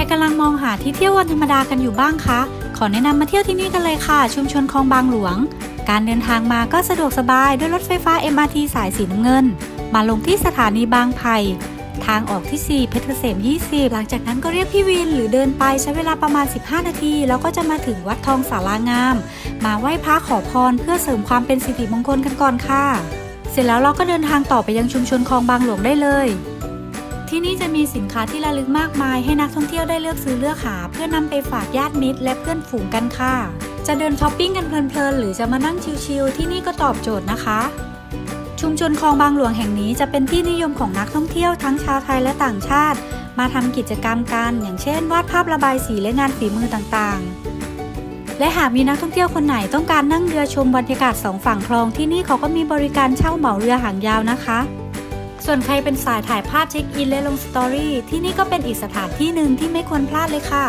รกำลังมองหาที่เที่ยววันธรรมดากันอยู่บ้างคะ ขอแนะนำมาเที่ยวที่นี่กันเลยค่ะ ชุมชนคลองบางหลวง การเดินทางมาก็สะดวกสบายด้วยรถไฟฟ้า MRT สายสีน้ำเงิน มาลงที่สถานีบางไผ่ทางออกที่ 4 เพชรเกษม 20 หลังจากนั้นก็เรียกพี่วินหรือเดินไปใช้เวลาประมาณ 15 นาที แล้วก็จะมาถึงวัดทองสารางาม มาไหว้พระขอพรเพื่อเสริมความเป็นสิริมงคลกันก่อนค่ะ เสร็จแล้วเราก็เดินทางต่อไปยังชุมชนคลองบางหลวงได้เลย ที่นี่จะมีสินค้าที่ระลึกมากมาย ให้นักท่องเที่ยวได้เลือกซื้อเลือกหา เพื่อนำไปฝากญาติมิตรและเพื่อนฝูงกันค่ะ จะเดินช้อปปิ้งกันเพลินๆหรือจะมานั่งชิลๆที่นี่ก็ตอบโจทย์นะคะ ชุมชนคลองบางหลวงแห่งนี้จะเป็นที่นิยมของนักท่องเที่ยวทั้งชาวไทยและต่างชาติ มาทำกิจกรรมกันอย่างเช่น วาดภาพระบายสีและงานฝีมือต่างๆ และหากมีนักท่องเที่ยวคนไหนต้องการนั่งเรือชมบรรยากาศสองฝั่งคลองที่นี่เขาก็มีบริการเช่าเหมาเรือหางยาวนะคะ ส่วนใครเป็นสายถ่ายภาพเช็คอินและลงสตอรี่ที่นี่ก็เป็นอีกสถานที่หนึ่งที่ไม่ควรพลาดเลยค่ะ